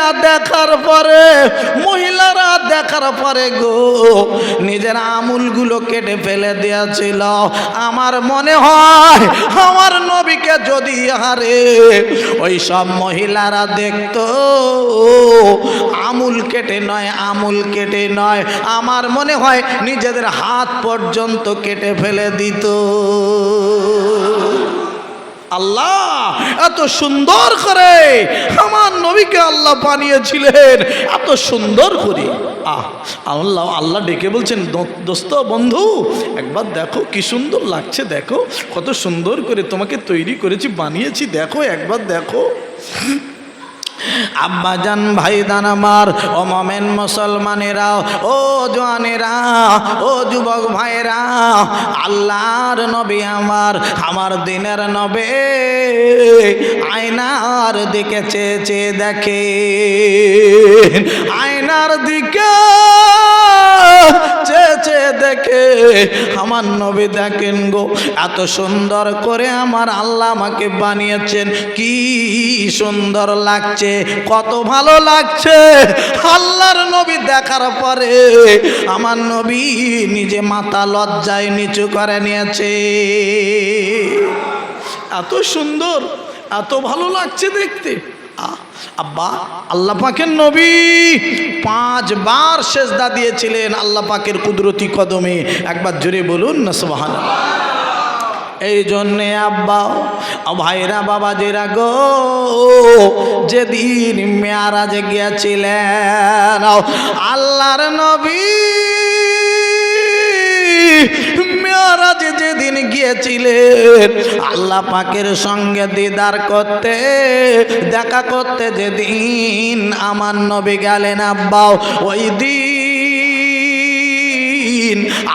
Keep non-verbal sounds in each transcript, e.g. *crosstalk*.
ছেলেরা দেখার পরে, মহিলারা দেখার পরে গো, নিজের আমুলগুলো কেটে ফেলে দিয়েছিল। আমার মনে হয়, আমার নবীকে যদি হারে ওই সব মহিলারা দেখতো, আমুল কেটে নয়, আমুল কেটে নয়, আমার মনে হয় নিজেদের হাত পর্যন্ত কেটে ফেলে দিত। আল্লাহ, এত সুন্দর করে আমার নবীকে আল্লাহ বানিয়েছিলেন। এত সুন্দর করে। আহ, আল্লাহ আল্লাহ ডেকে বলছেন, "দো- দোস্ত, বন্ধু, একবার দেখো কি সুন্দর লাগছে, দেখো। কত সুন্দর করে তোমাকে তৈরি করেছি, বানিয়েছি, দেখো, একবার দেখো। আব্বাজান ভাইদান আমার, ও মমেন মুসলমানেরা, ও জোয়ানেরা, ও যুবক ভাইরা আল্লাহর নবী আমার আমার দিনের নবে, আয়নার দিকে চেয়ে চেয়ে দেখে আয়নার দিকে চেয়ে চেয়ে দেখে আমার নবী দেখেন গো এত সুন্দর করে আমার আল্লাহ আমাকে বানিয়েছেন কি সুন্দর লাগছে কত ভালো লাগছে। আল্লাহর নবী দেখার পরে আমার নবী নিজে মাথা লজ্জায় নিচু করে নিয়েছে। এত সুন্দর এত ভালো লাগছে দেখতে। আহ, আব্বা, আল্লাহ পাকের নবী পাঁচবার সেজদা দিয়েছিলেন আল্লাহ পাকের কুদরতি কদমে। একবার জোরে বলুন না সোহান এই জন্যে আব্বা, ও ভাইরা, বাবাজিরা গো, যেদিন মেয়ারাজে গিয়েছিলেন, আল্লাহর নবী মেয়ারাজে যেদিন গিয়েছিলেন আল্লাহ পাকের সঙ্গে দিদার করতে, দেখা করতে যেদিন আমার নবী গেলেন, আব্বাও, ওই দিন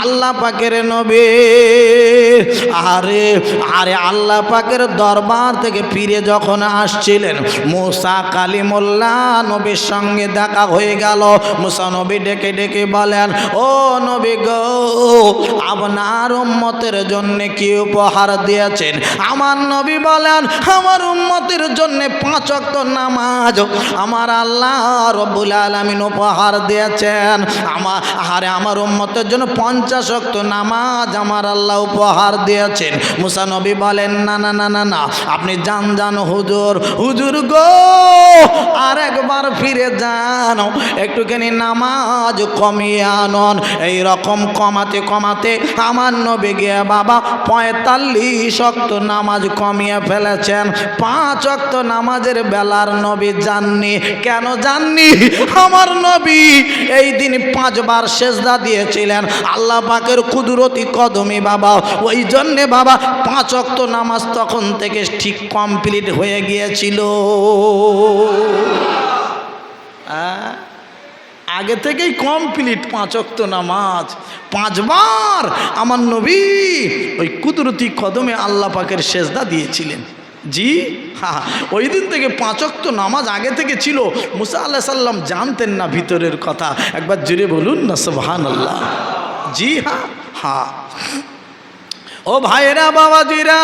আল্লাহ পাকের নবী। আরে আরে আল্লাহ পাকের দরবার থেকে ফিরে যখন আসছিলেন, মুসা কালিমুল্লাহ নবীর সঙ্গে দেখা হয়ে গেল। মুসা নবী ডেকে ডেকে বলেন, ও নবী গো, আপনার উম্মতের জন্য কি উপহার দিয়েছেন? আমার নবী বলেন, আমার উম্মতের জন্য পাঁচ অক্ত নামাজ। আমার আল্লাহ রব্বুল আলমিন উপহার দিয়েছেন। আমার আরে আমার উম্মতের জন্য পঞ্চাশ অক্ত নামাজ আমার আল্লাহ উপহার দিয়েছেন। মুসা নবী বলেন, না না না না না, আপনি যান যান, হুজুর হুজুর গো, আর একবার ফিরে যান। একটুখানি নামাজ কমিয়ে আনন। এই রকম কমাতে কমাতে আমার নবী গিয়ে বাবা পঁয়তাল্লিশ অক্ত নামাজ কমিয়ে ফেলেছেন। পাঁচ অক্ত নামাজের বেলার নবী যাননি। কেন যাননি? আমার নবী এই দিন পাঁচবার সেজদা দিয়েছিলেন। আল্লাহ পাকের কুদরতি কদমে বাবা। ওই জন্যে বাবা পাঁচ অক্ত নামাজ তখন থেকে ঠিক কমপ্লিট হয়ে গিয়েছিল? আগে থেকেই কমপ্লিট পাঁচ অক্ত নামাজ। পাঁচবার আমার নবী ওই কুদরতি কদমে আল্লাহ পাকের সেজদা দিয়েছিলেন। জি? হ্যাঁ ওই দিন থেকে পাঁচ অক্ত নামাজ আগে থেকে ছিল। মুসা আল্লাহ সাল্লাম জানতেন না ভিতরের কথা। একবার জুড়ে বলুন না সুবহান আল্লাহ জি হা হা। ও ভাইরা বাবাজিরা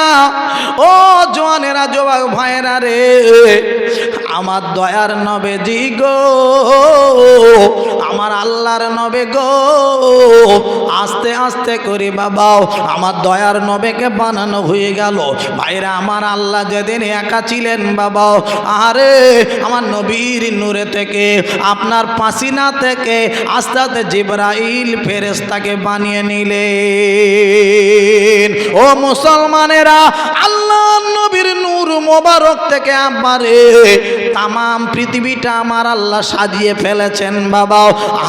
ও জোয়ানেরা জোয়াক ভাইরা রে আমার দয়ার নবে জি গো আমার আল্লাহর নবে গো আস্তে আস্তে করে, বাবাও, আমার দয়ার নবেকে বানানো হয়ে গেল। ভাইরা, আমার আল্লাহ যেদিন একা ছিলেন, বাবাও আরে আমার নবীর নূরে থেকে, আপনার পাসিনা থেকে আস্তে আস্তে জিব্রাইল ফেরেস্তাকে বানিয়ে নিলেন। ও মুসলমানেরা, আল্লাহ নবীর নূর মোবারক থেকে আমারে তামাম পৃথিবীটা আমার আল্লাহ সাজিয়ে ফেলেছেন বাবা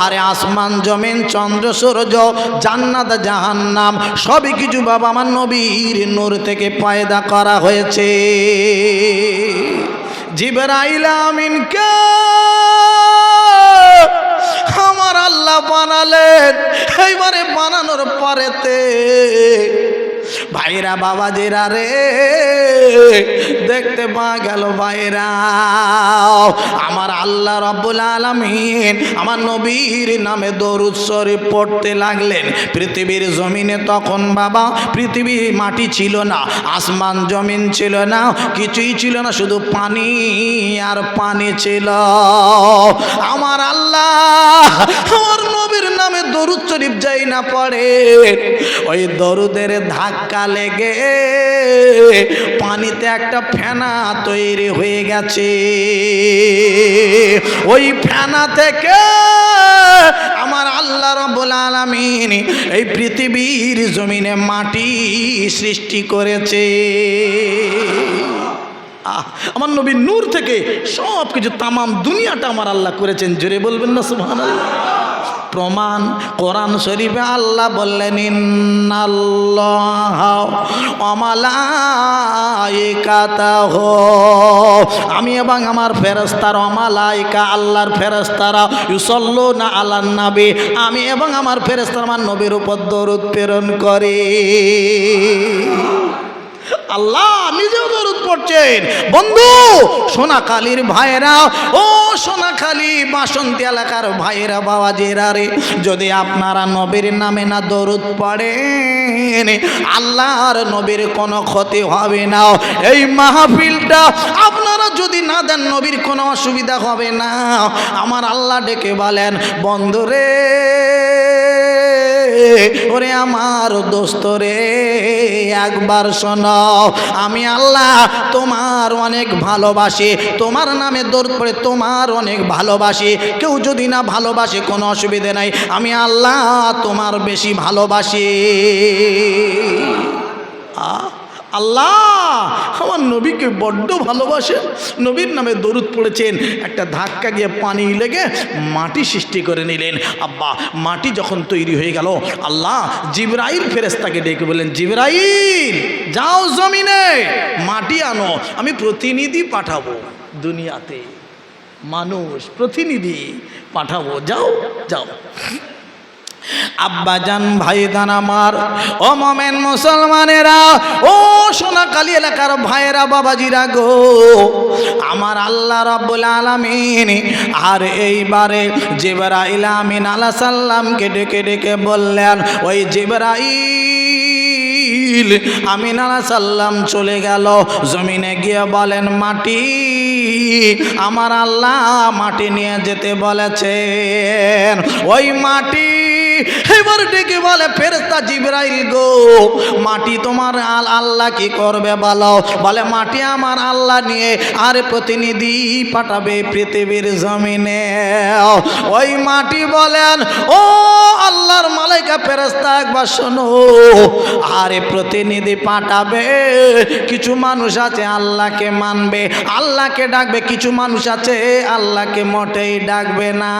আরে আসমান, জমিন, চন্দ্র, সূর্য, জান্নাত, জাহান্নাম, সবই কিছু বাবা আমার নবীর নূর থেকে পয়দা করা হয়েছে। জিবরাইল আমার আল্লাহ বানালেন, এইবারে বানানোর পরেতে ভাইরা বাবা জেরা রে, দেখতে পা গেল ভাইরা। আমার আল্লাহ রব্বুল আলমিন আমার নবীর নামে দরুদ শরীফ পড়তে লাগলেন। পৃথিবীর জমিনে তখন বাবা, পৃথিবী মাটি ছিল না, আসমান জমিন ছিল না, কিছুই ছিল না, শুধু পানি আর পানি ছিল। আমার আল্লাহ, আমার নবীর নামে দরুদ শরীফ যাই না পড়ে। ওই দরুদের ধাক্কা লেগে পানিতে একটা ফেনা তৈরি হয়ে গেছে। ওই ফেনা থেকে আমার আল্লাহ রব্বুল আলামিন এই পৃথিবীর জমিনে মাটি সৃষ্টি করেছে। আমার নবীর নূর থেকে সব কিছু তামাম দুনিয়াটা আমার আল্লাহ করেছেন। জোরে বলবেন না, সুবহানাল্লাহ। প্রমাণ কোরআন শরীফে আল্লাহ বললেন আমি এবং আমার ফেরস্তার অমালাইকা আল্লাহর ফেরস্তারা ইউসল্লু না আল্লাহ নবী। আমি এবং আমার ফেরস্তার আমার নবীর উপর দরুদ প্রেরণ করে। আল্লাহ নিজেও দরুদ পড়ছেন। বন্ধু, সোনাখালীর ভাইরা ও সোনাখালী বাসন্তী এলাকার ভাইরা বাবা জেরা রে, যদি আপনারা নবীর নামে না দরুদ পড়েন, আল্লাহর নবীর কোনো ক্ষতি হবে না। এই মাহফিলটা আপনারা যদি না দেন, নবীর কোনো অসুবিধা হবে না। আমার আল্লাহ ডেকে বলেন বন্ধুরে ওরে আমার দোস্ত রে, একবার শোনাও আমি আল্লাহ তোমার অনেক ভালোবাসি, তোমার নামে দৌড় পড়ে তোমার অনেক ভালোবাসি। কেউ যদি না ভালোবাসে, কোনো অসুবিধে নাই। আমি আল্লাহ তোমার বেশি ভালোবাসি। আ আল্লাহ, আমার নবীকে বড্ড ভালোবাসেন। নবীর নামে দরুদ পড়েছেন, একটা ধাক্কা গিয়ে পানি লেগে মাটি সৃষ্টি করে নিলেন। আব্বা, মাটি যখন তৈরি হয়ে গেল, আল্লাহ জিবরাইল ফেরেস্তাকে ডেকে বললেন, জিবরাইল, যাও জমিনে, মাটি আনো, আমি প্রতিনিধি পাঠাবো দুনিয়াতে। মানুষ প্রতিনিধি পাঠাবো। যাও যাও। আব্বাজান ভাইদান আমার, ও মোমেন মুসলমানেরা, ও সোনাকালী এলাকার ভাইয়েরা, বাবাজিরা গো, আমার আল্লাহ রাব্বুল আলামিন, আর এইবারে জিবরাইল আমিন আলাহ সাল্লামকে ডেকে ডেকে বললেন, ওই জিবরাইল আমিন আলাহ সাল্লাম চলে গেল, জমিনে গিয়ে বলেন, মাটি আমার আল্লাহ মাটি নিয়ে যেতে বলেছেন। ওই মাটি এবার ডেকে বলে ফেরস্তা জিবরাইল গো, মাটি তোমার আল আল্লাহ কি করবে বলো? বলে, মাটি আমার আল্লাহ নিয়ে আর প্রতিনিধি পাঠাবে পৃথিবীর জমিনে। ওই মাটি বলেন, ও আল্লাহর মালাইকা ফেরস্তা একবার শোনো, আরে প্রতিনিধি পাঠাবে, কিছু মানুষ আছে আল্লাহকে মানবে, আল্লাহকে ডাকবে, কিছু মানুষ আছে আল্লাহকে মোটেই ডাকবে না।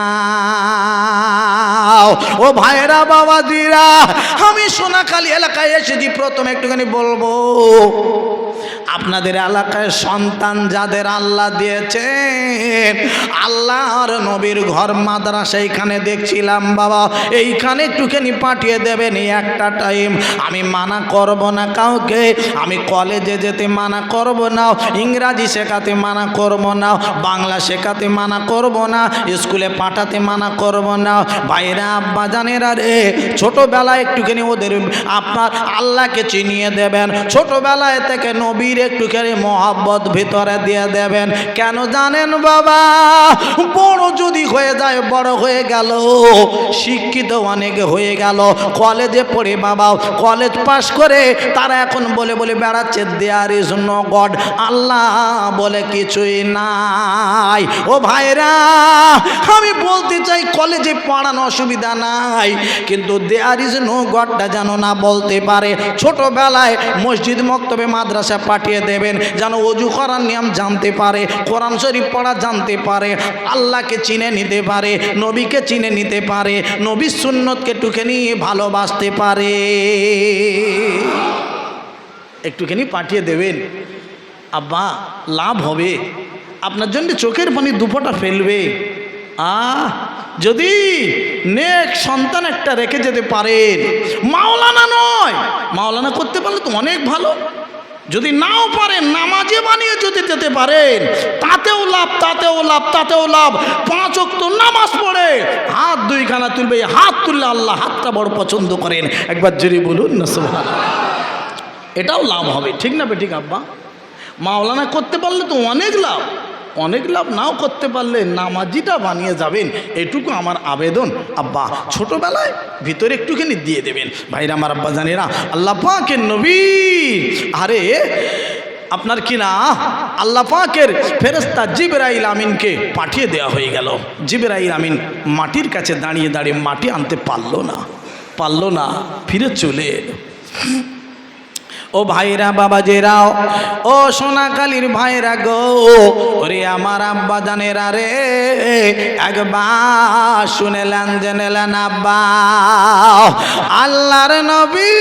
ও ভাইরা বাবাজিরা, আমি সোনাখালী এলাকায় এসেছি, প্রথমে একটুখানি বলব, আপনাদের এলাকায় সন্তান যাদের আল্লাহ দিয়েছেন, আল্লাহর নবীর ঘর মাদ্রাসা এইখানে দেখছিলাম, বাবা, এইখানে একটুখানি পাঠিয়ে দেবেন এই একটা টাইম আমি মানা করব না কাউকে, আমি কলেজে যেতে মানা করব না, ইংরাজি শেখাতে মানা করব না, বাংলা শেখাতে মানা করব না, স্কুলে পাঠাতে মানা করব না। বাইরে আব্বা জানেরা রে, ছোটোবেলায় একটুখানি ওদের আপনার আল্লাহকে চিনিয়ে দেবেন, ছোটোবেলায় থেকে নবীর একটুখানি মহাব্বত ভিতরে দিয়ে দেবেন। কেন জানেন বাবা? বড় যদি হয়ে যায়, বড় হয়ে গেল, শিক্ষিত অনেক হয়ে গেল। কলেজে পড়ে বাবা, কলেজ পাশ করে তারা এখন বলে বলে বেড়াচ্ছে দেয়ার ইজ নো গড আল্লাহ বলে, কিছুই নাই। ও ভাইরা আমি বলতে চাই, কলেজে পড়ানো অসুবিধা নাই। কিন্তু দেয়ার ইজ নো গডটা যেন না বলতে পারে। ছোটবেলায় মসজিদ মক্তবে মাদ্রাসা পাঠিয়ে দেবেন, যেন অজু করার নিয়ম জানতে পারে, কোরআন শরীফ পড়া জানতে পারে, আল্লাহকে চিনে নিতে পারে, নবীকে চিনে নিতে পারে, নবীর সুন্নতকে টুকে নিয়ে ভালোবাসতে পারে। একটুখানি পাঠিয়ে দেবেন। আব্বা, লাভ হবে। আপনার জন্য চোখের পানি দুপোটা ফেলবে। আ যদি নেক সন্তান একটা রেখে যেতে পারেন মাওলানা নয়। মাওলানা করতে পারলে তো অনেক ভালো। যদি নাও পারেন নামাজে বানিয়ে যদি যেতে পারেন তাতেও লাভ তাতেও লাভ তাতেও লাভ। পাঁচ অক্ত নামাজ পড়ে, হাত দুইখানা তুলবে হাত তুললে আল্লাহ হাতটা বড় পছন্দ করেন। একবার জোরে বলুন না সোহান এটাও লাভ হবে, ঠিক না বেঠিক আব্বা? মাওলানা করতে পারলে তো অনেক লাভ। অনেক লাভ নাও করতে পারলে নামাজিটা বানিয়ে যাবেন। এটুকু আমার আবেদন। আব্বা, ছোটোবেলায় ভিতরে একটুখানি দিয়ে দেবেন। ভাইরা, আমার আব্বা জানেরা, আল্লাহ পাকের নবী। আরে, আপনার কি না? আল্লাহ পাকের ফেরেস্তা জিবরাইল আমিনকে পাঠিয়ে দেওয়া হয়ে গেল। জিবরাইল আমিন মাটির কাছে দাঁড়িয়ে দাঁড়িয়ে মাটি আনতে পারল না। পারল না, ফিরে চলে এলো। ও ভাইরা বাবা জেরাও ও সোনাকালীর ভাইরা গো, ওরে আমার আব্বা জানেরা রে, একবার শুনেলেন জেনেলেন আব্বা। আল্লাহর নবী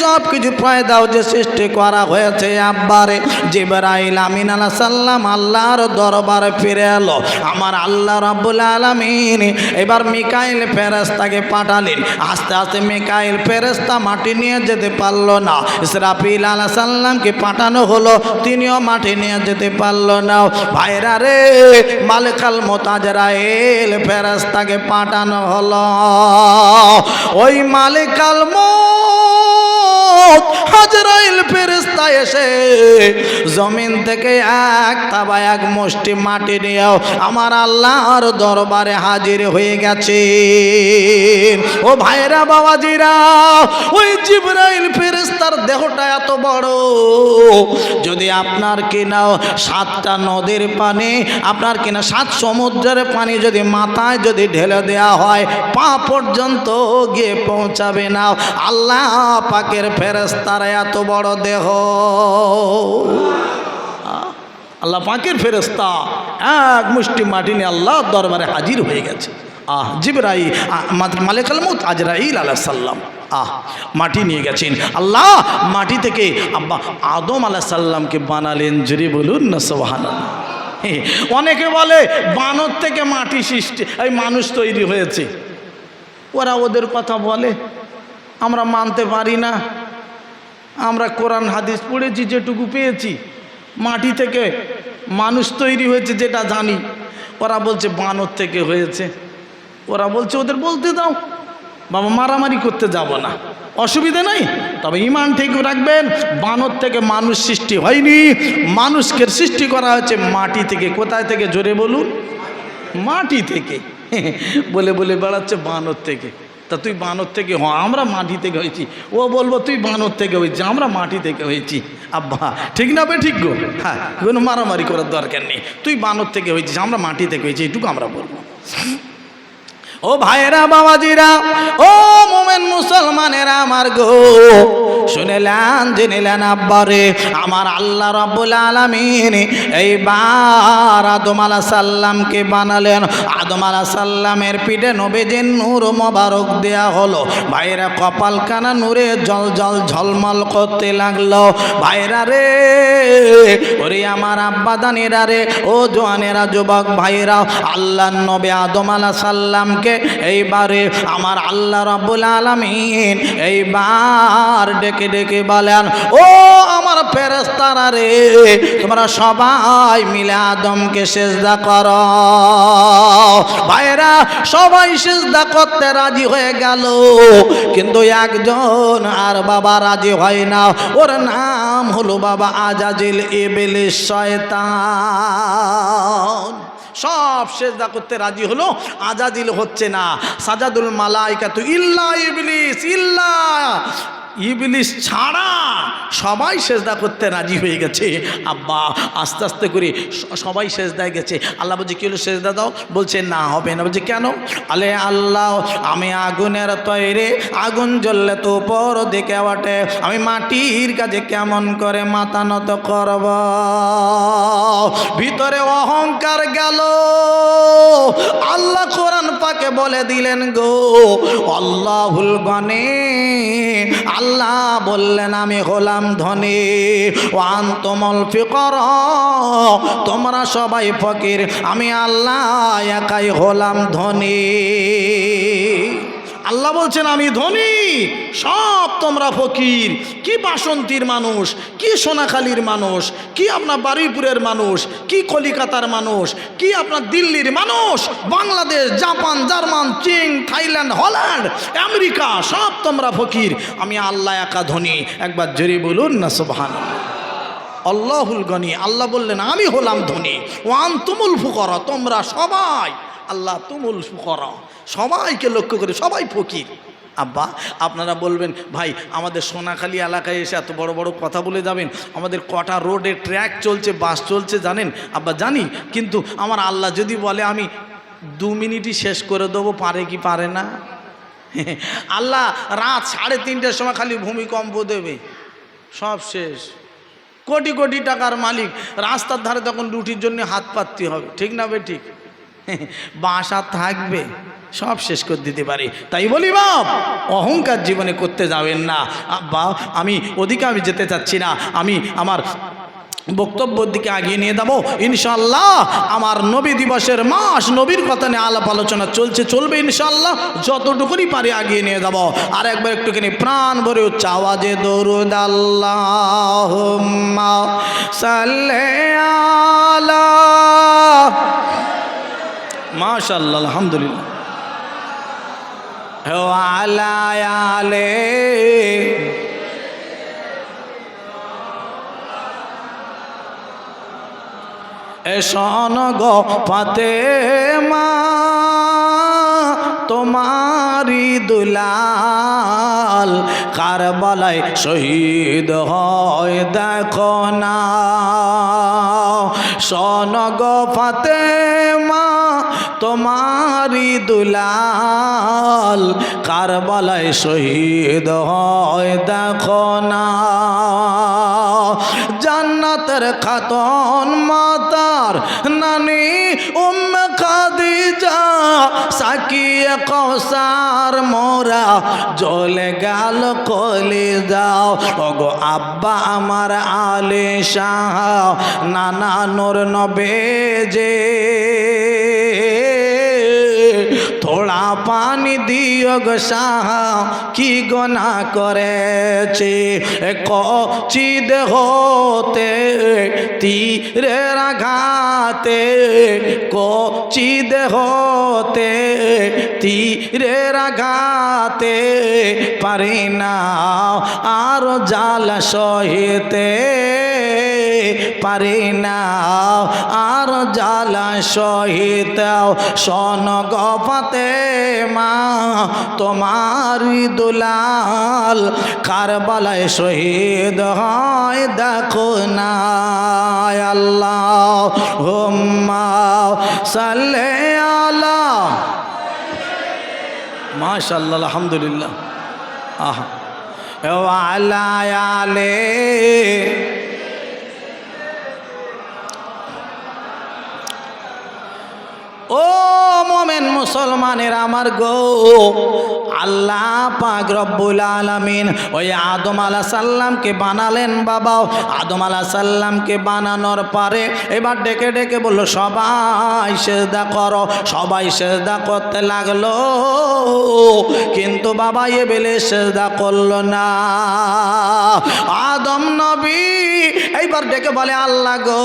সব কিছু পয়দাও যে সৃষ্টি করা হয়েছে আব্বারে। জিবরাইল আমিন আলা সাল্লাম আল্লাহর দরবারে ফিরে এলো। আমার আল্লাহ রাব্বুল আলামিন এবার মিকাইল ফেরেস্তাকে পাঠালেন। আস্তে আস্তে মিকাইল ফেরেস্তা মাটি নিয়ে যেতে পারল না। ইসরাফিল আলা সাল্লামকে পাঠানো হলো, তিনিও মাটি নিয়ে যেতে পারল না। ভাইরা রে, মালিকাল মোতাজরাইল ফেরেস্তাকে পাঠানো হলো। ওই মালিকাল মত হাজরাইল ফেরেস্তা এসে জমিন থেকে এক তাবা এক মুষ্টি মাটি নিয়েও আমার আল্লাহর দরবারে হাজির হয়ে গেছে ও ভাইরা, বাবাজিরা, ওই জিবরাইল ফেরেস্তার দেহটা এত বড়, যদি আপনার কিনা সাতটা নদীর পানি, আপনার কিনা সাত সমুদ্রের পানি যদি মাথায় যদি ঢেলে দেওয়া হয়, পা পর্যন্ত গিয়ে পৌঁছাবে না। আল্লাহ পাকের ফেরেস্তার এত বড় দেহ। আল্লাহ পাকের ফেরেস্তা এক মুষ্টি মাটি নিয়ে আল্লাহ দরবারে হাজির হয়ে গেছে। আহ জিবরাই মালিক আলমুত আজরাইল আল্লাহ সাল্লাম আহ, মাটি নিয়ে গেছেন। আল্লাহ মাটি থেকে আব্বা আদম আলাহ সাল্লামকে বানালেন, জুড়ে বলুন না সোহান অনেকে বলে বানর থেকে মাটি সৃষ্টি, এই মানুষ তৈরি হয়েছে। ওরা ওদের কথা বলে। আমরা মানতে পারি না। আমরা কোরআন, হাদিস পড়েছি, যেটুকু পেয়েছি। মাটি থেকে মানুষ তৈরি হয়েছে, যেটা জানি। ওরা বলছে, বানর থেকে হয়েছে। ওরা বলছে, ওদের বলতে দাও। বাবা, মারামারি করতে যাব না। অসুবিধে নাই? তবে ইমান ঠিক রাখবেন, বানর থেকে মানুষ সৃষ্টি হয়নি। মানুষকে সৃষ্টি করা হয়েছে মাটি থেকে। কোথায় থেকে? জোরে বলুন। মাটি থেকে। *laughs* বলে বলে বেড়াচ্ছে বানর থেকে। তা তুই বানর থেকে হ, আমরা মাটি থেকে হয়েছি। ও বলব, তুই বানর থেকে হয়েছি, আমরা মাটি থেকে হয়েছি। আব্বা, ঠিক না ভাই ঠিক গো? হ্যাঁ কোনো মারামারি করার দরকার নেই। তুই বানর থেকে হয়েছিস, আমরা মাটি থেকে হয়েছি, এইটুকু আমরা বলব। ও ভাইরা বাবাজিরা, ও মোমেন মুসলমানেরা আমার গো। শুনেলেন, জেনেলেন আব্বারে, আমার আল্লাহ রব্বুল আলমিন এইবার আদম আলা সাল্লামকে বানালেন। আদম আলা সাল্লামের পিঠে নবেজের নূর মোবারক দেয়া হলো। ভাইরা কপাল কানা নূরে জল জল ঝলমল করতে লাগল। ভাইরা রে, ওরে আমার আব্বা দানেরা রে, ও জোয়ানেরা, যুবক ভাইরা আল্লাহ নবে আদম আলা সাল্লামকে এইবারে আমার আল্লাহ রব্বুল আলমিন এইবার ডেকে ডেকে বলেন, ও আমার ফেরেস্তারা রে, তোমরা সবাই মিলে আদমকে সেজদা কর। ভাইরা সবাই সেজদা করতে রাজি হয়ে গেল, কিন্তু একজন আর বাবা রাজি হয় না। ওর নাম হলো বাবা আজাজিল এবেলে শয়তান। সব সেজদা করতে রাজি হলো আজাদিল হচ্ছে না। সাজাদুল মালাইকা তো ইল্লা ইবলিস ইল্লা ইবলিস ছাড়া সবাই সেজদা করতে রাজি হয়ে গেছে। আব্বা, আস্তে আস্তে করে সবাই সেজদায় গেছে। আল্লাহ বলছে, কি হলো সেজদা দাও? বলছে, না, হবে না। বলছে, কেন? আলে আল্লাহ, আমি আগুনের তৈরি, আগুন জ্বললে তো উপর দেখে ওঠে। আমি মাটির কাছে কেমন করে মাথা নত করব? ভিতরে অহংকার গেল। আল্লাহ কোরআন পাকে বলে দিলেন গো, আল্লাহুল গনে আল্লাহ বললেন, আমি হলাম ধনী। ওয়ান তোমল ফিকর। তোমরা সবাই ফকির। আমি আল্লাহ একাই হলাম ধনী। আল্লাহ বলছেন, আমি ধনী, সব তোমরা ফকির। কি বাসন্তীর মানুষ, কি সোনাখালীর মানুষ, কি আপনার বারুইপুরের মানুষ, কি কলিকাতার মানুষ, কি আপনার দিল্লির মানুষ, বাংলাদেশ, জাপান, জার্মান, চীন, থাইল্যান্ড, হল্যান্ড, আমেরিকা, সব তোমরা ফকির। আমি আল্লাহ একা ধনী। একবার জোরে বলুন না সুবহান আল্লাহুল গনি। আল্লাহ বললেন, আমি হলাম ধনী। ওয়ান তুমুল ফুকরা। তোমরা সবাই আল্লাহ তুমুল ফুকরা। সবাইকে লক্ষ্য করে, সবাই ফকির। আব্বা, আপনারা বলবেন, ভাই, আমাদের সোনাখালী এলাকায় এসে এত বড় বড় কথা বলে যাবেন? আমাদের কটা রোডে ট্র্যাক চলছে, বাস চলছে, জানেন? আব্বা, জানি, কিন্তু আমার আল্লাহ যদি বলে, আমি দু মিনিটই শেষ করে দেবো, পারে কি পারে না? *laughs* আল্লাহ রাত সাড়ে তিনটের সময় খালি ভূমিকম্প দেবে। সব শেষ। কোটি কোটি টাকার মালিক, রাস্তার ধারে তখন রুটির জন্য হাত পাততে হবে, ঠিক না বে ঠিক? *laughs* বাসা থাকবে। সব শেষ করে দিতে পারি। তাই বলি, বাপ, অহংকার জীবনে করতে যাবেন না। বা আমি ওদিকে আমি যেতে চাচ্ছি না। আমি আমার বক্তব্যের দিকে আগিয়ে নিয়ে যাব। ইনশাল্লাহ আমার নবী দিবসের মাস নবীর কথা নিয়ে আলাপ আলোচনা চলছে, চলবে ইনশাল্লাহ যতটুকুনি পারি আগিয়ে নিয়ে যাব। আর একবার একটুখানি প্রাণ ভরে উচ্চ আওয়াজে দরুদ আল্লাহ মাশাল্লাহ আলহামদুলিল্লাহ। আলায়ালে এসন গো পাতে মা তোমারি দুলাল কারবালায় শহীদ হয় দেখো না সন গো ফাতে মা তোমারি দুলাল কারবালায় শহীদ হয়, দেখো না। জান্নাতের খাতন মাতার নানি উম খাদিজা সাকিয়ে কৌসার মোরা জলে গাল কলে যাও ওগো আব্বা আমার আলে শাহ, নানা নোর নবে যে থোড়া পানি দিও গো কি গোনা করেছে? কচিদ হতে তীরের আঘাতে কচিদ হতে তীরের আঘাতে পারি না, আর জাল সহিতে। পারি না। আর জ্বালা সহিত সন গপতে মা তোমার দুলাল কারবালায় শহীদ হয়, দেখো না আল্লাহ হুম্মা সাল্লে আলা মাশাল্লাহ আলহামদুলিল্লাহ। আহা। ও ও মোমেন মুসলমানের আমার গো। আল্লাহ পাক রব্বুল আলামিন ওই আদম আলা সাল্লামকে বানালেন বাবা আদম আলা সাল্লামকে বানানোর পরে এবার ডেকে ডেকে বলল, সবাই সেজদা করো, সবাই সেজদা করতে লাগল। কিন্তু বাবা এ বেলে সেজদা করল না। আদম নবী এইবার ডেকে বলে, আল্লাহ গো,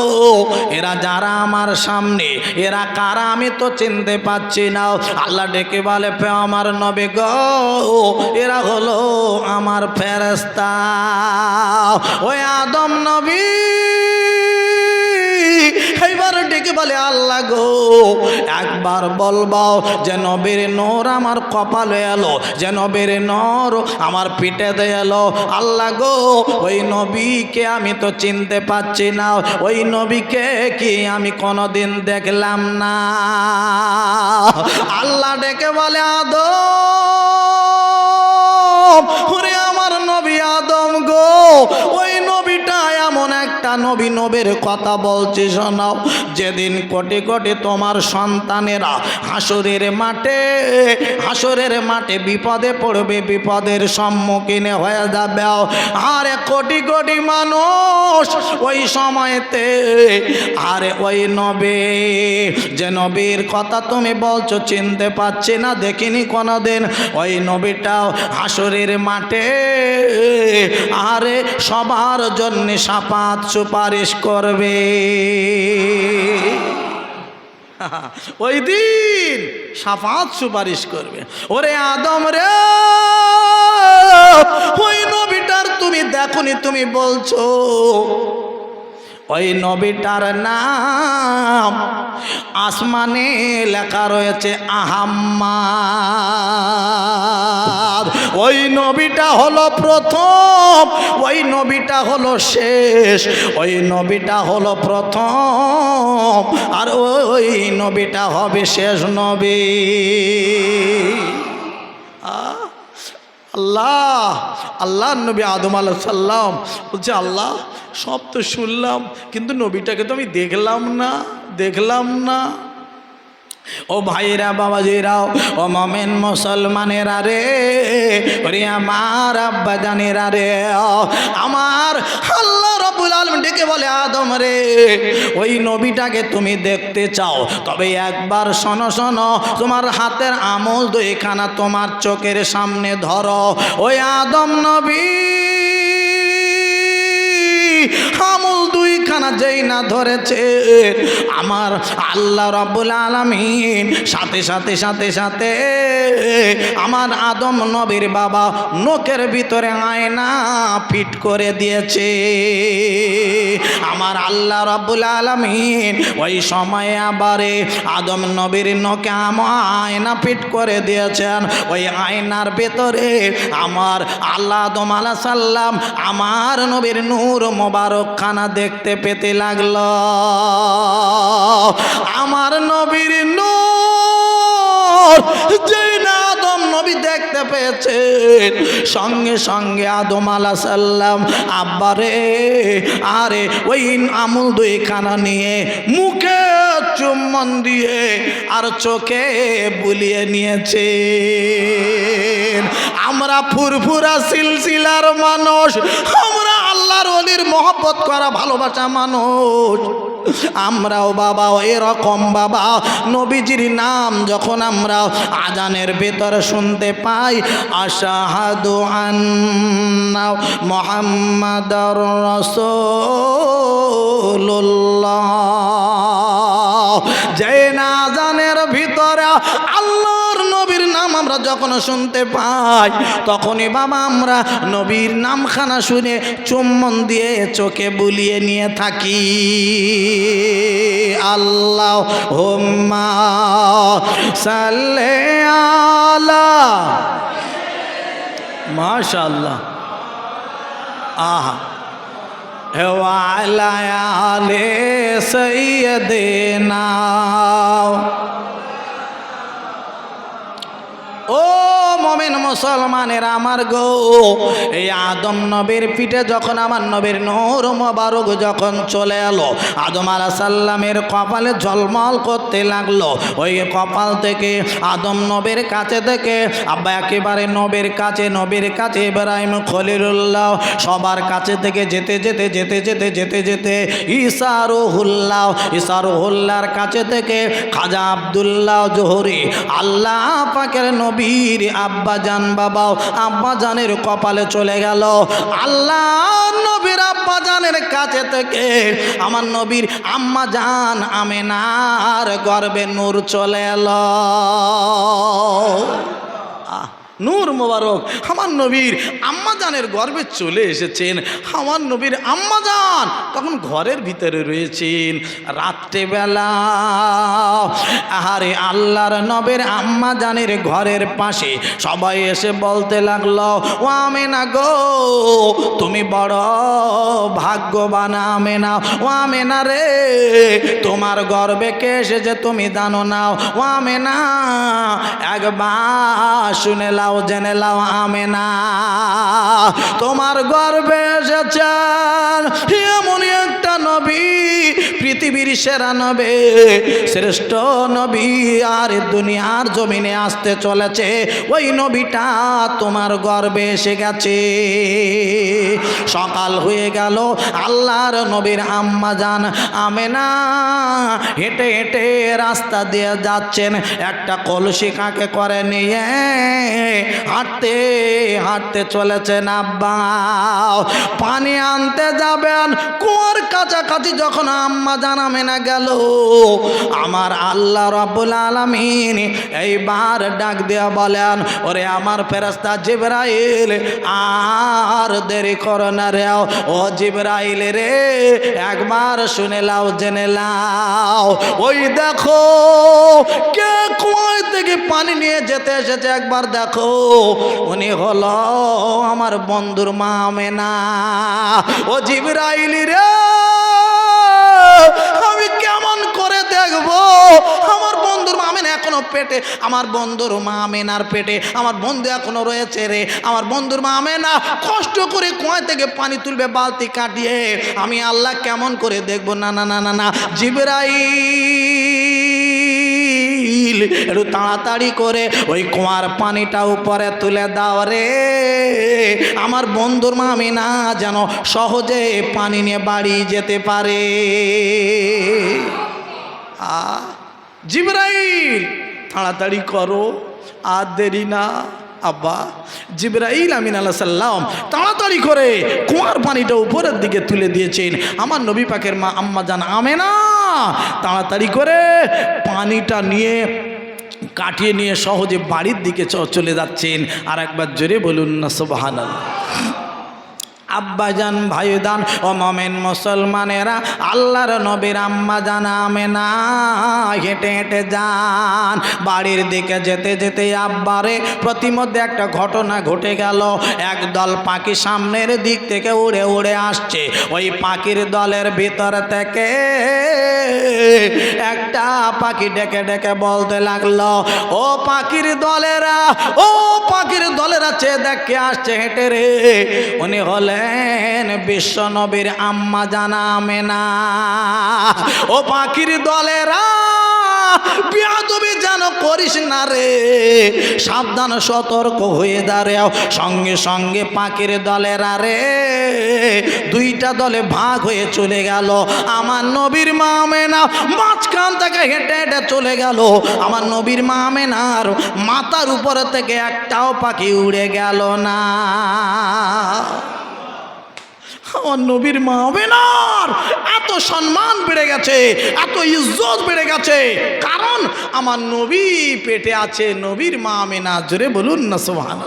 এরা যারা আমার সামনে, এরা কারা আমি তো চিনতে পাচ্ছি না। আল্লাহ ডেকে বলে, "পে আমার নবে গ, এরা হলো আমার ফেরস্তা ওই আদম নবী, এইবার বলে, আল্লাহ গো, একবার বলবাও যে নবীর নূর আমার কপালে এলো, যে নবীর নূর আমার পিঠে দিয়ে এলো। আল্লাহ গো, ওই নবীকে আমি তো চিনতে পাচ্ছি না, ওই নবীকে কি আমি কোনোদিন দেখলাম না? আল্লাহ ডেকে বলে, আদম, ওরে আমার নবী আদম গো, ওই একটা নবী নবের কথা বলছি, শোনাও। যেদিন কোটি কোটি তোমার সন্তানেরা হাসরের মাঠে হাসরের মাঠে বিপদে পড়বে, বিপদের সম্মুখীনে হয়ে যাবে। আরে কোটি কোটি মানুষ ওই সময়তে, আরে ওই নবে, যে নবীর কথা তুমি বলছো, চিনতে পারছি না, দেখিনি কোনোদিন। ওই নবীটাও হাসরের মাঠে, আরে সবার জন্যে সাপাত সুপারিশ করবে। *laughs* ওই দিন সাফাত সুপারিশ করবে। ওরে আদম রে, ওই নবীটার তুমি দেখনি, তুমি বলছো, ওই নবীটার নাম আসমানে লেখা রয়েছে আহাম্মাদ ওই নবীটা হলো প্রথম, ওই নবীটা হলো শেষ, ওই নবীটা হলো প্রথম, আর ওই নবীটা হবে শেষ নবী। আল্লাহ আল্লাহ নবী আদম আল্লাহ সাল্লাম বলছে, আল্লাহ, সব তো শুনলাম, কিন্তু নবীটাকে তো আমি দেখলাম না দেখলাম না। ও ভাইরা বাবাজিরাও ও মমেন মুসলমানেরা রে, ওরে আমার আব্বা জানেরা রে আমার আল্লাহ রব্বুল আলম ডেকে বলে, আদম রে, ওই নবীটাকে তুমি দেখতে চাও, তবে একবার শোনো শোনো, তোমার হাতের আমল দুইখানা তোমার চোখের সামনে ধরো, ওই আদম নবী। দুইখানা যেই না ধরেছে, আমার আল্লাহ রব্বুল আলমিন। সাথে সাথে সাথে সাথে আমার আদম নবীর বাবা নোকের ভিতরে আয়না ফিট করে দিয়েছে। আমার আল্লাহ রব্বুল আলমিন ওই সময়ে আবারে আদম নবীর নোকে আয়না ফিট করে দিয়েছেন। ওই আয়নার ভেতরে আমার আল্লাহ আদম আলাহ সাল্লাম আমার নবীর নূর মোবারক খানা দেখতে পেতে লাগল। আমার নবীর নূর, যেই না আদম নবী দেখতে পেয়েছেন। সঙ্গে সঙ্গে আদম আলা সাল্লাম আব্বারে আরে, ওই আমুল দুইখানা নিয়ে মুখে চুম্বন দিয়ে আর চোখে বুলিয়ে নিয়েছে আমরা ফুরফুরা সিলসিলার মানুষ অলির মহব্বত করা ভালোবাসা মানুষ। আমরাও বাবা এরকম বাবা। নবীজির নাম যখন আমরা আজানের ভেতরে শুনতে পাই, আশাহাদু আন্না মোহাম্মদ রসুল্লাহ যে না আজানের ভিতরে নবীর আমরা যখন শুনতে পাই, তখনই বাবা আমরা নবীর নামখানা শুনে চুম্বন দিয়ে চোখে বুলিয়ে নিয়ে থাকি। আল্লাহ হোম্মা সাল্লে মাশাল্লাহ আহা। আলে সৈয়দেনা। ও মমিন মুসলমানের আমার গো। এই আদম নবীর পিঠে যখন আমার নবীর নূর মোবারক যখন চলে এলো, আদম আলা সাল্লামের কপালে ঝলমল করতে লাগল। ওই কপাল থেকে, আদম নবীর কাছে থেকে, আব্বা একেবারে নবীর কাছে নবীর কাছে ইব্রাহিম খলিলুল্লাহ, সবার কাছে থেকে যেতে যেতে যেতে যেতে যেতে যেতে ইসারুহুল্লাহ, ইসারুহুল্লাহর কাছে থেকে খাজা আবদুল্লাহ জোহরি, আল্লাহ পাকের নবীর আব্বা জান বাবাও আব্বা জানের কপালে চলে গেল। আল্লাহ নবীর আব্বা জানের কাছে থেকে আমার নবীর আম্মা জান আমেনার গর্বে নূর চলে এলো। নূর মোবারক, আমার নবীর আম্মাজানের গর্বে চলে এসেছেন। আমার নবীর আম্মাজান তখন ঘরের ভিতরে রয়েছেন। রাত্রেবেলা আহারে আল্লাহর নবের আম্মাজানের ঘরের পাশে সবাই এসে বলতে লাগল, ও আমেনা গো, তুমি বড় ভাগ্যবান আমেনা, ও আমেনা রে, তোমার গর্বে কে এসেছে তুমি জানো না, ও আমেনা, একবার শুনে লাও, জেনে লাও আমে না তোমার গর্বে এসেছেন এমনই একটা নবী, পৃথিবীর সেরা নবে, শ্রেষ্ঠ নবী, আর দুনিয়ার জমিনে আসতে চলেছে। ওই নবীটা তোমার গর্বে এসে গেছে। সকাল হয়ে গেল, আল্লাহর নবীর আম্মা যান, আমেনা হেঁটে হেঁটে রাস্তা দিয়ে যাচ্ছেন। একটা কলসি কাকে করে নিয়ে? হাঁটতে হাঁটতে চলেছেন আব্বা। পানি আনতে যাবেন, কুয়ার কাছাকাছি যখন আম্মা জানামে না গেল, আমার আল্লাহ রাব্বুল আলামিন এইবার ডাক দেয়া বলেন, ওরে আমার ফেরেশতা জিবরাইল, আর দেরি করো না রে, ও জিবরাইল রে, একবার শুনে লাও জেনে লাও ওই দেখো, কে কুয়ায় থেকে পানি নিয়ে যেতে এসেছে, একবার দেখো। উনি হলো আমার বন্ধুর মা মেনা ও জিবরাইলি রে, আমি কেমন করে দেখব? আমার বন্ধুর মা আমেনা এখনও পেটে, আমার বন্ধুর মা আমেনার পেটে, আমার বন্ধু এখনও রয়েছে রে। আমার বন্ধুর মা আমেনা কষ্ট করে কুয়া থেকে পানি তুলবে, বালতি কাটিয়ে। আমি আল্লাহ কেমন করে দেখব? না না না না না জিবরাই একটু তাড়াতাড়ি করে ওই কুয়ার পানিটা উপরে তুলে দাও রে। আমার বন্ধুর মামি না যেন সহজে পানি নিয়ে বাড়ি যেতে পারে। আ, জিবরাইল, তাড়াতাড়ি করো, আর দেরি না। আব্বা, জিব্রাইল আমিন আল্লাহ সাল্লাম তাড়াতাড়ি করে কুয়ার পানিটা উপরের দিকে তুলে দিয়েছেন। আমার নবী পাকের মা আম্মা জান আমেনা, তাড়াতাড়ি করে পানিটা নিয়ে কাটিয়ে নিয়ে সহজে বাড়ির দিকে চলে যাচ্ছেন। আর একবার জোরে বলুন না সোবাহান আব্বাজান ভাইদান ও মমেন মুসলমানেরা, আল্লাহর নবীর আম্মা জান আমেনা হেঁটে হেঁটে যান। বাড়ির দিকে যেতে যেতে আব্বারে প্রতিমধ্যে একটা ঘটনা ঘটে গেল। একদল পাখি সামনের দিক থেকে উড়ে উড়ে আসছে। ওই পাখির দলের ভিতর থেকে একটা পাখি ডেকে ডেকে বলতে লাগল, ও পাখির দলেরা, ও পাখির দলেরা, চেয়ে দেখে আসছে হেঁটে রে। উনি হলেন বিশ্ব নবীর আম্মা জানা মেনা। ও পাখির দলেরা, বিয়াদবি যেন করিস না রে। সাবধান, সতর্ক হয়ে দাঁড়াও। সঙ্গে সঙ্গে পাখির দলেরা রে, দুইটা দলে ভাগ হয়ে চলে গেল। আমার নবীর মা মেনা মাঝখান থেকে হেঁটে হেঁটে চলে গেল। আমার নবীর মা মেনার মাথার উপর থেকে একটাও পাখি উড়ে গেল না। আমার নবীর মা আমেনার এত সম্মান বেড়ে গেছে, এত ইজ্জত বেড়ে গেছে। কারণ আমার নবী পেটে আছে নবীর মা আমেনা, জোরে বলুন না সোহান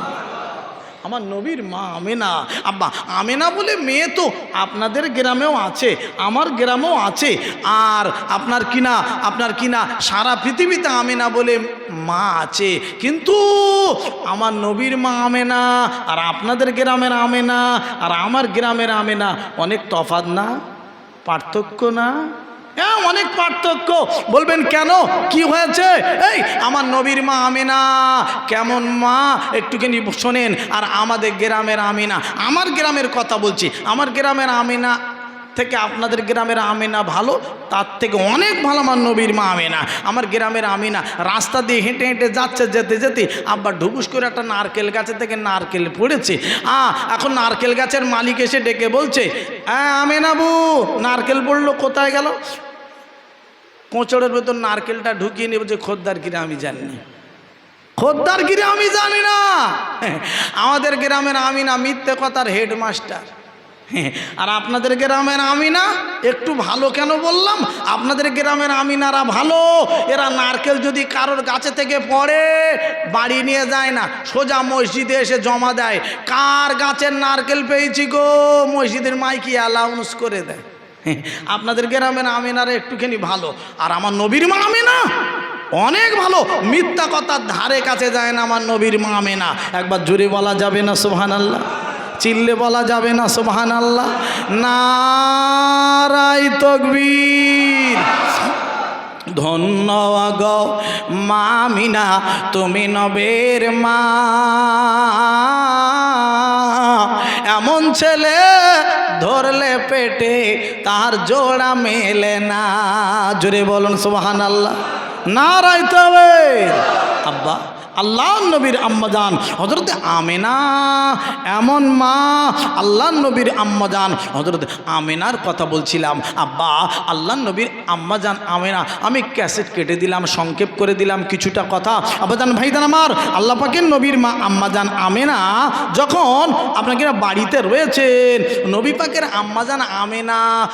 আমার নবীর মা আমেনা। আব্বা, আমেনা বলে মেয়ে তো আপনাদের গ্রামেও আছে, আমার গ্রামেও আছে। আর আপনার কিনা আপনার কিনা সারা পৃথিবীতে আমেনা বলে মা আছে। কিন্তু আমার নবীর মা আমেনা, আর আপনাদের গ্রামের আমেনা, আর আমার গ্রামের আমেনা, অনেক তফাৎ না? পার্থক্য না? হ্যাঁ অনেক পার্থক্য। বলবেন, কেন? কি হয়েছে? এই, আমার নবীর মা আমিনা। কেমন মা? একটুখানি শোনেন। আর আমাদের গ্রামের আমিনা। আমার গ্রামের কথা বলছি। আমার গ্রামের আমিনা থেকে আপনাদের গ্রামের আমিনা ভালো, তার থেকে অনেক ভালো আমার নবীর মা আমিনা। আমার গ্রামের আমিনা রাস্তা দিয়ে হেঁটে হেঁটে যাচ্ছে, যেতে যেতে আব্বা ঢুকুস করে একটা নারকেল গাছের থেকে নারকেল পড়েছে। আ, এখন নারকেল গাছের মালিক এসে ডেকে বলছে হ্যাঁ আমিনাবু নারকেল পড়ল, কোথায় গেল? কোঁচড়ের ভেতর নারকেলটা ঢুকিয়ে নেবে যে খদ্দার কিনে আমি জানি খদ্দার কিরে আমি জানি না। আমাদের গ্রামের আমিনা মিথ্যে কথার হেডমাস্টার। আর আপনাদের গ্রামের আমিনা একটু ভালো কেন বললাম? আপনাদের গ্রামের আমিনারা ভালো। এরা নারকেল যদি কারোর গাছে থেকে পড়ে, বাড়ি নিয়ে যায় না। সোজা মসজিদে এসে জমা দেয়। কার গাছের নারকেল পেয়েছি গো? মসজিদের মাইকি অ্যালাউন্স করে দেয়। আপনাদের গ্রামের আমিনারা একটুখানি ভালো। আর আমার নবীর মা আমিনা অনেক ভালো। মিথ্যা কথার ধারে কাছে যায় না আমার নবীর মা আমেনা। একবার জোরে বলা যাবে না সোহান আল্লাহ চিল্লে বলা যাবে না সোহান আল্লাহ নারাই তকবীর। ধন্য গ মামিনা তুমি নবের মা। এমন ছেলে ধরলে পেটে, তার জোড়া মেলে না। জোরে বলুন সুবাহান আল্লাহ না রাইতে হবে আব্বা আল্লাহ নবীর আম্মাজান। হজরত আমেনা, এমন মা, আল্লাহ নবীর আম্মাজান। হজরত আমেনার কথা বলছিলাম, আব্বা, আল্লাহ নবীর আম্মাজান আমেনা, আমি ক্যাসেট কেটে দিলাম, সংক্ষেপ করে দিলাম কিছুটা কথা। আব্বাজান ভাইদান আমার, আল্লাহ পাকের নবীর মা আম্মাজান আমেনা যখন আপনাকে বাড়িতে রয়েছেন, নবী পাকের আম্মাজান আমেনা,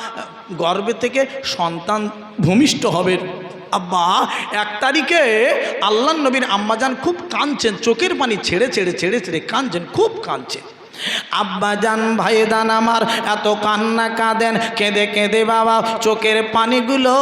গর্বে থেকে সন্তান ভূমিষ্ঠ হবে। আব্বা, এক তারিখে আল্লাহ নবীর আম্মাজান খুব কাঁদছেন, চোখের পানি ছেড়ে ছেড়ে ছেড়ে ছেড়ে কাঁদছেন, খুব কাঁদছেন। আব্বাজান ভাইদান আমার, এত কান্না কাঁদেন, কেঁদে কেঁদে বাবা, চোখের পানিগুলো